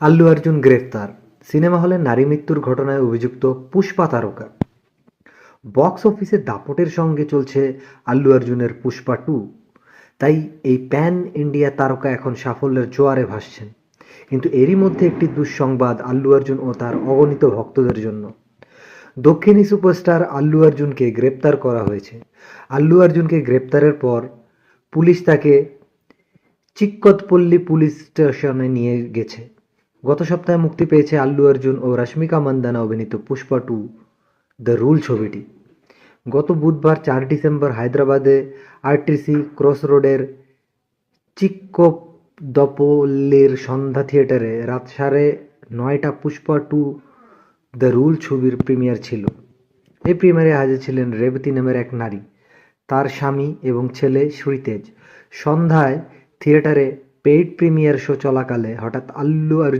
আল্লু অর্জুন গ্রেফতার। সিনেমা হলে নারী মৃত্যুর ঘটনায় অভিযুক্ত পুষ্পা তারকা। বক্স অফিসে দাপটের সঙ্গে চলছে আল্লু অর্জুনের পুষ্পা টু। তাই এই প্যান ইন্ডিয়া তারকা এখন সাফল্যের জোয়ারে ভাসছেন। কিন্তু এরই মধ্যে একটি দুঃসংবাদ আল্লু অর্জুন ও তার অগণিত ভক্তদের জন্য। দক্ষিণী সুপারস্টার আল্লু অর্জুনকে গ্রেপ্তার করা হয়েছে। আল্লু অর্জুনকে গ্রেপ্তারের পর পুলিশ তাকে চিক্কতপল্লী পুলিশ স্টেশনে নিয়ে গেছে। গত সপ্তাহে মুক্তি পেয়েছে আল্লু অর্জুন ও রশ্মিকা মান্দানা অভিনীত পুষ্পা টু, দ্য রুল ছবিটি। গত বুধবার চার ডিসেম্বর হায়দ্রাবাদে আরটিসি ক্রস রোডের চিক্কদপল্লির সন্ধ্যা থিয়েটারে রাত সাড়ে নয়টা পুষ্পা টু, দ্য রুল ছবির প্রিমিয়ার ছিল। এই প্রিমিয়ারে হাজির ছিলেন রেবতী নামের এক নারী, তার স্বামী এবং ছেলে শ্রীতেজ। সন্ধ্যায় থিয়েটারে পেইড প্রিমিয়ার শো চলাকালে হঠাৎ আল্লু অর্জুন